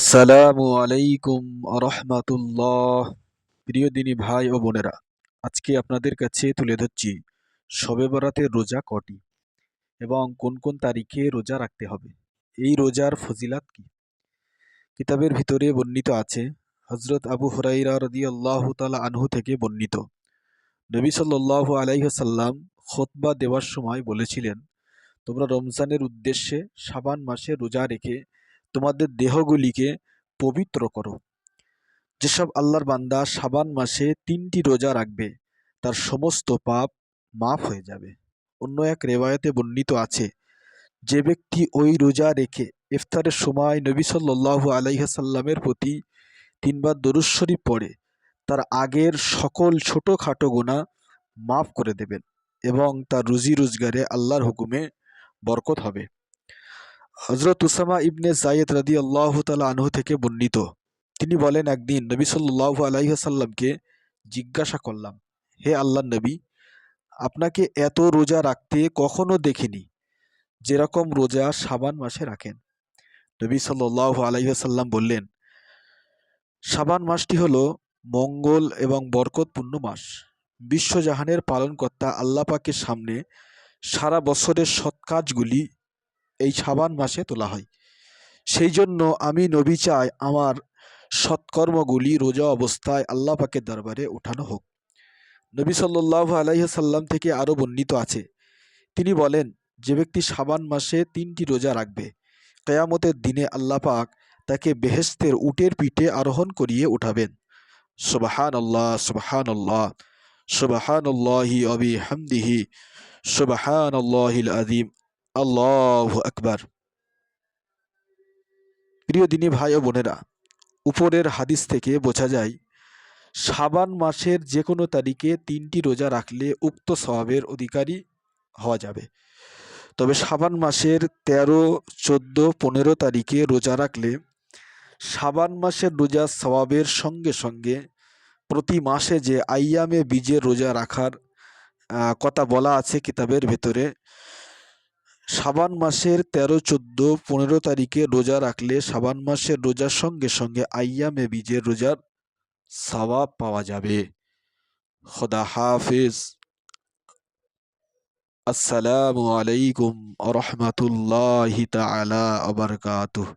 আসসালামু আলাইকুম রহমাতুল্লাহ প্রিয় দিনী ভাই ও বোনেরা, আজকে আপনাদের কাছে তুলে ধরছি শবে বরাতের রোজা কটি এবং কোন কোন তারিখে রোজা রাখতে হবে। এই রোজার ফজিলাত কি? কিতাবের ভিতরে বর্ণিত আছে হজরত আবু হরাইরা রদি আল্লাহ তালা আনহু থেকে বর্ণিত। নবী সাল্লাহ আলাইসাল্লাম খোতবা দেওয়ার সময় বলেছিলেন, তোমরা রমজানের উদ্দেশ্যে সাবান মাসে রোজা রেখে তোমাদের দেহগুলিকে পবিত্র করো। যেসব আল্লাহর বান্দা সাবান মাসে তিনটি রোজা রাখবে, তার সমস্ত পাপ মাফ হয়ে যাবে। অন্য এক রেওয়ায়তে বর্ণিত আছে, যে ব্যক্তি ওই রোজা রেখে ইফতারের সময় নবী সাল্লাহ আলাইহাসাল্লামের প্রতি তিনবার দরুদ শরীফ পড়ে, তার আগের সকল ছোটোখাটো গোনা মাফ করে দেবেন এবং তার রুজি রোজগারে আল্লাহর হুকুমে বরকত হবে। হজরত উসামা ইবনে জায়েদ রাদি আল্লাহ তালা আনহু থেকে বর্ণিত। তিনি বলেন, একদিন নবী সাল্লাহ আলাইসাল্লামকে জিজ্ঞাসা করলাম, হে আল্লাহ নবী, আপনাকে এত রোজা রাখতে কখনো দেখিনি? যেরকম রোজা সাবান মাসে রাখেন। নবী সাল্লাহ আলাইসাল্লাম বললেন, সাবান মাসটি হলো মঙ্গল এবং বরকতপূর্ণ মাস। বিশ্বজাহানের পালনকর্তা আল্লাহ পাকের সামনে সারা বছরের সৎ কাজগুলি এই সাবান মাসে তোলা হয়। সেই জন্য আমি নবী চাই আমার সৎকর্মগুলি রোজা অবস্থায় আল্লাহ পাকের দরবারে ওঠানো হোক। নবী সাল্লাহ আলাইসাল্লাম থেকে আরও বর্ণিত আছে। তিনি বলেন, যে ব্যক্তি সাবান মাসে তিনটি রোজা রাখবে, কেয়ামতের দিনে আল্লাহ পাক তাকে বেহেস্তের উটের পিঠে আরোহণ করিয়ে উঠাবেন। সুবাহান আল্লাহ সুবাহান আল্লাহ সুবাহান আল্লাহি অবি হামদিহি সুবাহান আল্লাহিল আদিম আল্লাহ আকবার। প্রিয় দিনী ভাই ও বোনেরা, উপরের হাদিস থেকে বোঝা যায় সাবান মাসের যে কোনো তারিখে তিনটি রোজা রাখলে উক্ত স্বভাবের অধিকারী হওয়া যাবে। তবে সাবান মাসের তেরো, চোদ্দ, পনেরো তারিখে রোজা রাখলে সাবান মাসের রোজা স্বভাবের সঙ্গে সঙ্গে প্রতি মাসে যে আইয়ামে বীজের রোজা রাখার কথা বলা আছে কিতাবের ভেতরে সাবান মাসের তেরো, চোদ্দ, পনেরো তারিখে রোজা রাখলে সাবান মাসের রোজার সঙ্গে সঙ্গে আইয়ামে বীজের রোজার সওয়াব পাওয়া যাবে। খোদা হাফিজ। আসসালামু আলাইকুম রহমতুল্লাহ তালা আবরকাতুহ